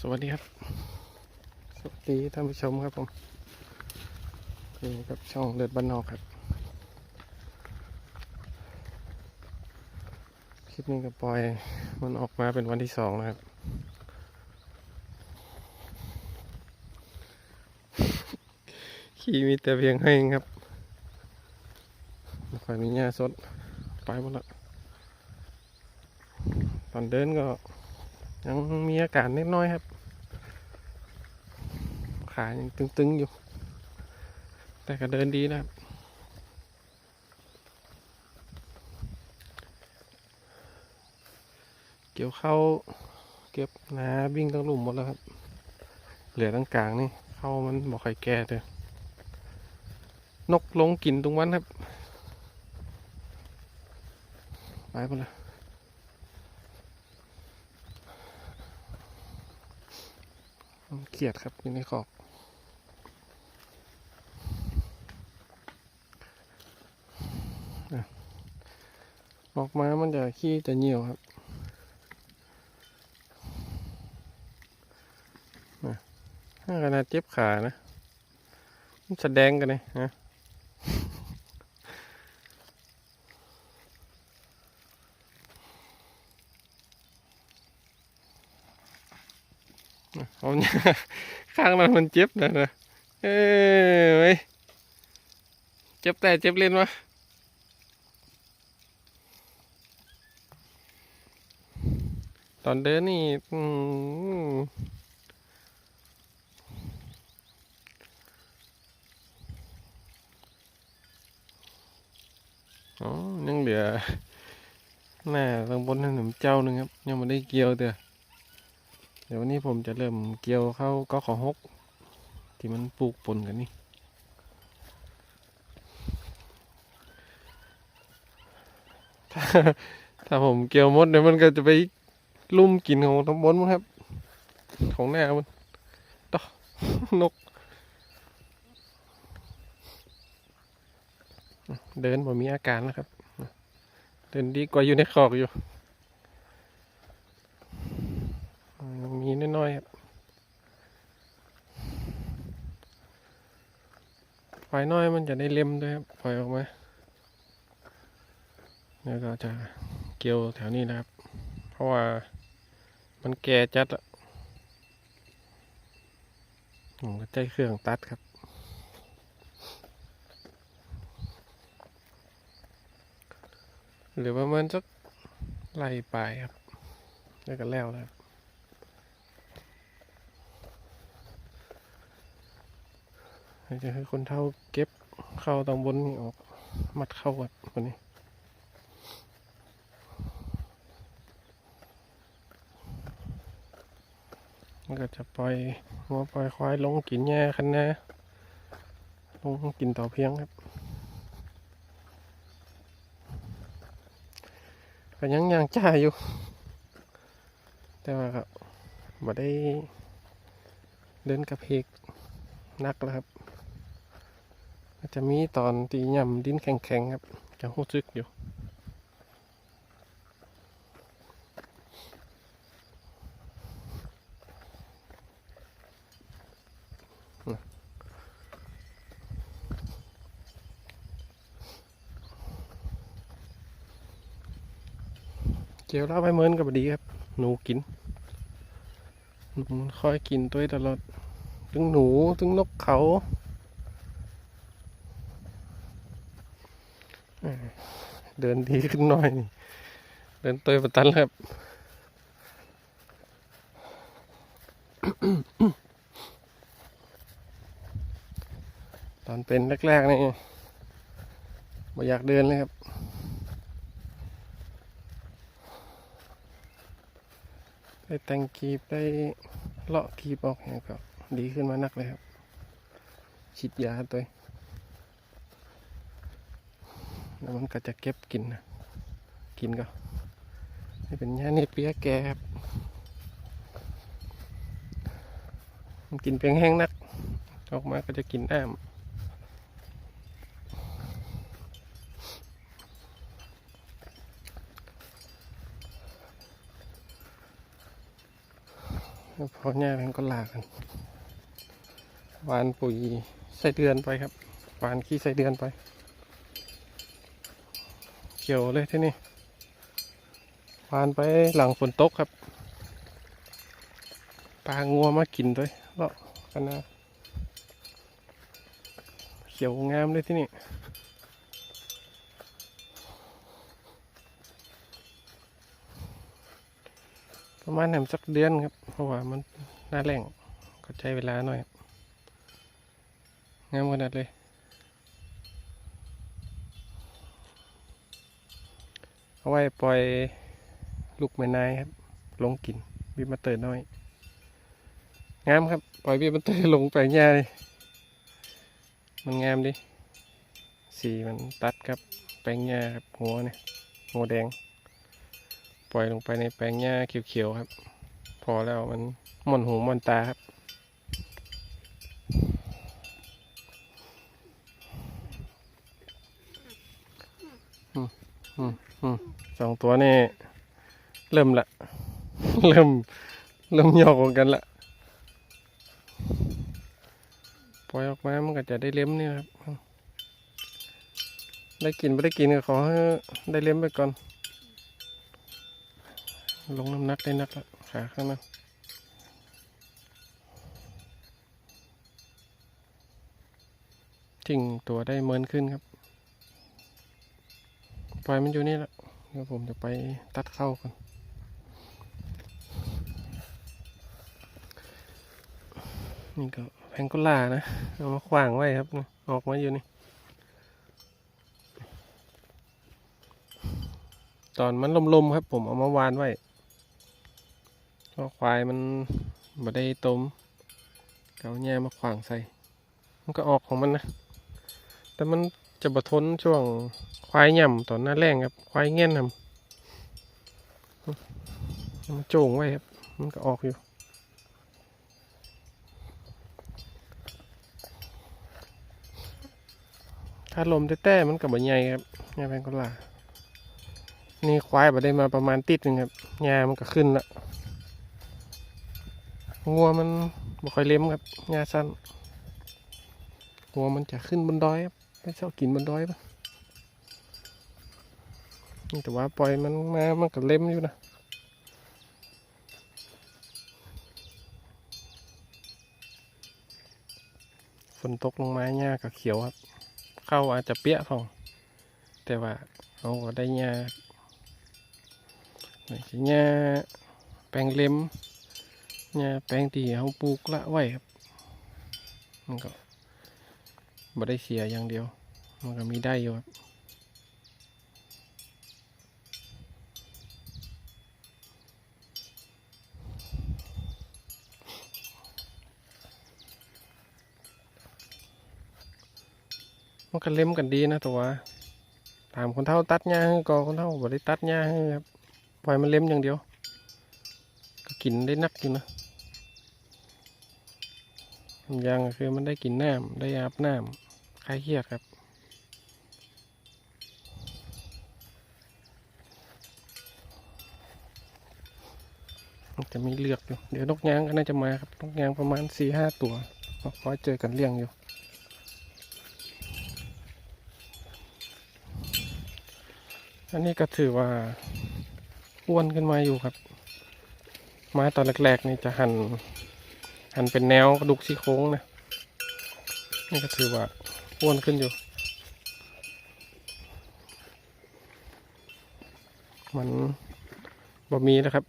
สวัสดีครับ สวัสดีท่านผู้ชมครับผมนี่กับช่องเลือดบ้านนอกครับ คลิปนี้ก็ปล่อยมันออกมาเป็นวันที่สองนะครับ ขี่มีแต่เพียงให้ครับขออนุญาสด ไปหมดละตอนเดินก็ ยังมีอาการเล็กน้อยครับ ขายังตึงๆอยู่ แต่ก็เดินดีนะครับเกี่ยวเข้าเก็บนาวิ่งตั้งหลุมหมดแล้วครับ เหลือตั้งกลางนี่ เข้ามันบอกใครแก่เถอะนกลงกินตรงวันครับ ไปหมดแล้ว มัน เกลียดครับอยู่ในขอกออกมามันจะขี้จะเหนียวครับอะถ้าขนาดเจ็บขานะ แสดงกันเลยฮะ เอาเนี่ยข้างนั้นมันเจ็บนะนะเอ้ยเว้ยเจ็บแต่เจ็บเล่นวะตอนเดินนี่อืมอ๋อยังเหลือหน้าตรงบนถนนเจ้าหนึ่งครับ ยังไม่ได้เกี่ยวเด้อ เดี๋ยววันนี้ผมจะเริ่มเกี่ยวเข้าก็ขอหกที่มันปลูกปนกันนี่ถ้าผมเกี่ยวมดเดี๋ยวมันก็จะไปลุ่มกินของทั้งบนมั้งครับ ของหน้ามันต่อนก เดินบ่มีอาการแล้วครับ เดินดีกว่าอยู่ในคอกอยู่ ยังมีน้อยๆครับ ไฟน้อยมันจะได้เล็มด้วยครับปล่อยออกมาแล้วก็จะเกี่ยวแถวนี้นะครับ เพราะว่ามันแก่จัดอะผมก็ใจเครื่องตัดครับ หรือว่ามันสักไล่ปลายครับ แล้วก็แล้วแล้ว ให้ จะให้คนเท่าเก็บเข้าตรงบนนี่ออก มัดเข้ากันคนนี้มันก็จะปล่อยหัวปล่อยควายลงกินแย่คันแน่ลงกินต่อเพียงครับก็ยังยังจ่าอยู่ แต่ว่าก็บ่ได้เดินกระเพกนักแล้วครับ อาจจะมีตอนตีย่ำดินแข็งๆครับจะรู้สึกอยู่เจียวเล้าไปเหมือนกับบดีครับ หนูกินหนูมันคอยกินตัวตลอดถึงหนูถึงนกเขา เดินดีขึ้นหน่อยนี่เดินตัวประตันแล้วครับตอนเป็นแรกๆนี่ไม่อยากเดินเลยครับ ได้แต่งกีบได้เลาะกีบออกเนี่ยก็ดีขึ้นมานักเลยครับฉีดยาตัวเอง แล้วมันก็จะเก็บกินนะกินก็นี่เป็นยาเนเปียแกครับมันกินเพียงแห้งนัก ออกมาก็จะกินอ้ามแล้วพอหญ้ามันก็ลากันหวานปุ๋ยใส่เดือนไปครับหวานขี้ใส่เดือนไป ขียวเลยที่นี่หวานไปหลังฝนตกครับ ปลางัวมากินด้วยเลาะกันนะเขียวงามเลยที่นี่ประมาณแหนมสักเดือนครับ เพราะว่ามันหน้าแรงก็ใช้เวลาหน่อย งามขนาดเลย เอาไว้ปล่อยลูกแม่นายครับ ลงกินบีบมาเตอร์น้อย งามครับ ปล่อยบีบมาเตอร์ลงไปง่ายมันงามดิ สีมันตัดครับ แปลงหญ้าครับหัวเนี่ยหัวแดง ปล่อยลงไปในแปลงหญ้าเขียวๆครับ พอแล้วมันม่อนหูม่อนตาครับอืมอืมอืม สองตัวนี่เริ่มละ เริ่ม เริ่มหยอกกันละ ปล่อยออกมา มันก็จะได้เล็มนี่ครับ ได้กินไม่ได้กินก็ขอให้ได้เล็มไปก่อน ลงน้ำหนักได้นักละขาข้างนั้นทิ้งตัวได้เมินขึ้นครับ ปล่อยมันอยู่นี่แหละ ดี๋ยวผมจะไปตัดเข้ากันนี่ก็แพงกุล่านะ เอามาขวางไว้ครับ ออกมาอยู่นี่ ตอนมันลมๆครับ ผมเอามาวานไว้เพราะควายมันบ่ได้ต้มเกเอาแง่มาขวางใส่ มันก็ออกของมันนะ แต่มัน จะบทนช่วงควายย่ำตอนหน้าแรงครับ ควายเงี้ยนครับมันโจงไว้ครับ มันก็ออกอยู่ ถ้าลมแต้ๆมันกับบ่ใหญ่ครับใหญ่แพงก็ล่านี่ควายบ่ได้มาประมาณติดหนึ่งครับหญ้ามันก็ขึ้นละงัวมันบ่ค่อยเล็มครับหญ้าสั้นงัวมันจะขึ้นบนดอยครับ ไปเช่ากินบนดอยปะนี่แต่ว่าปล่อยมันมามันก็เล็มอยู่นะฝนตกลงมาหญ้าก็เขียวครับ เข้าอาจจะเปี้ยพอง แต่ว่าเอาก็ได้หญ้านี่คือหญ้าแปลงเล็มหญ้าแปลงที่เขาปลูกละไว้ครับมันก็ บ่ได้เสียอย่างเดียว มันก็มีได้อยู่ครับมันก็เล็มกันดีนะตัวถามคนเท่าตัดหญ้าให้ก็คนเท่าบ่ได้ตัดหญ้าให้ครับปล่อยมันเล็มอย่างเดียว ก็กินได้นักอยู่นะย่างคือมันได้กินน้ำได้อาบน้ำ คลายเครียดครับ จะมีเลือกอยู่ เดี๋ยวนกยางก็น่าจะมาครับ นกยางประมาณสี่ห้าตัวคอยเจอกันเลี้ยงอยู่ อันนี้ก็ถือว่าอ้วนขึ้นมาอยู่ครับ ไม้ตอนแรกๆนี่จะหันหันเป็นแนวกระดูกซี่โครงนะนี่ก็ถือว่า อ้วนขึ้นอยู่ มันบ่มีแล้วครับ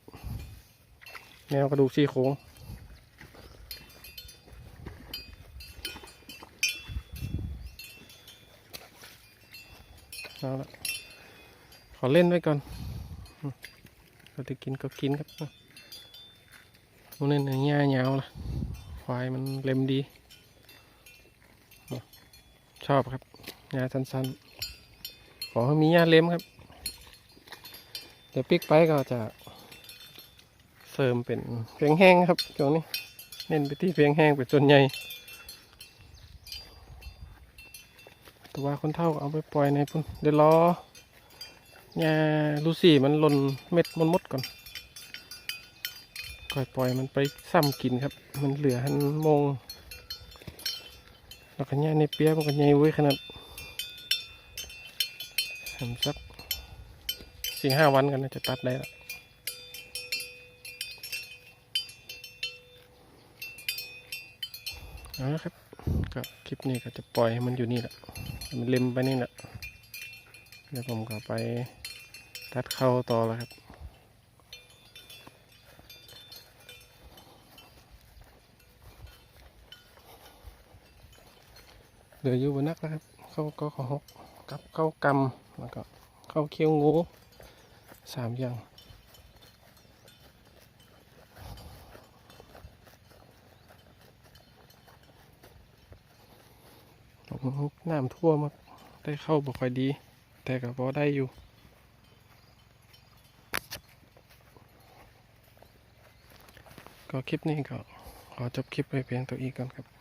แนวกระดูกซี่โครงเอาละขอเล่นไว้ก่อน เราจะกินก็กินครับมันเล่นหญ้าเงาวละควายมันเล็มดี ชอบครับหญ้าสั้นๆ ขอให้มีหญ้าเล็มครับ เดี๋ยวปิกไปก็จะเสริมเป็นเพียงแห้งครับช่วงนี้ เน้นไปที่เพียงแห้งเป็นส่วนใหญ่แต่ว่าคนเท่าเอาไปปล่อยในพุ่นเดี๋ยวรอยาลูซี่มันหล่นเม็ดมันมดก่อนก่อยปล่อยมันไปซ้ำกินครับ มันเหลือหันมง แล้วก็ย่างในเปียกมันก็ใหญ่เว้ยขนาดทำสักสี่ห้าวันกันนะจะตัดได้แล้วเอาละครับก็คลิปนี้ก็จะปล่อยให้มันอยู่นี่แหละมันเล็มไปนี่แหละเดี๋ยวผมก็ไปตัดเข้าต่อแล้วครับ ลืออยู่บนนักแล้วครับ เข้าก็ขอหกกับเข้ากำแล้วก็เข้าเคี้ยวงูสามอย่างน้ำท่วมากได้เข้าบ่ค่อยดี แต่ก็พอได้อยู่ก็คลิปนี้ก็ขอจบคลิปไปเพียงตัวอีกก่อนครับ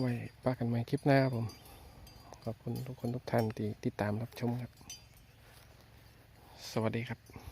ไว้ปากันใหม่คลิปหน้าครับผม ขอบคุณทุกคนทุกท่านที่ติดตามรับชมครับ สวัสดีครับ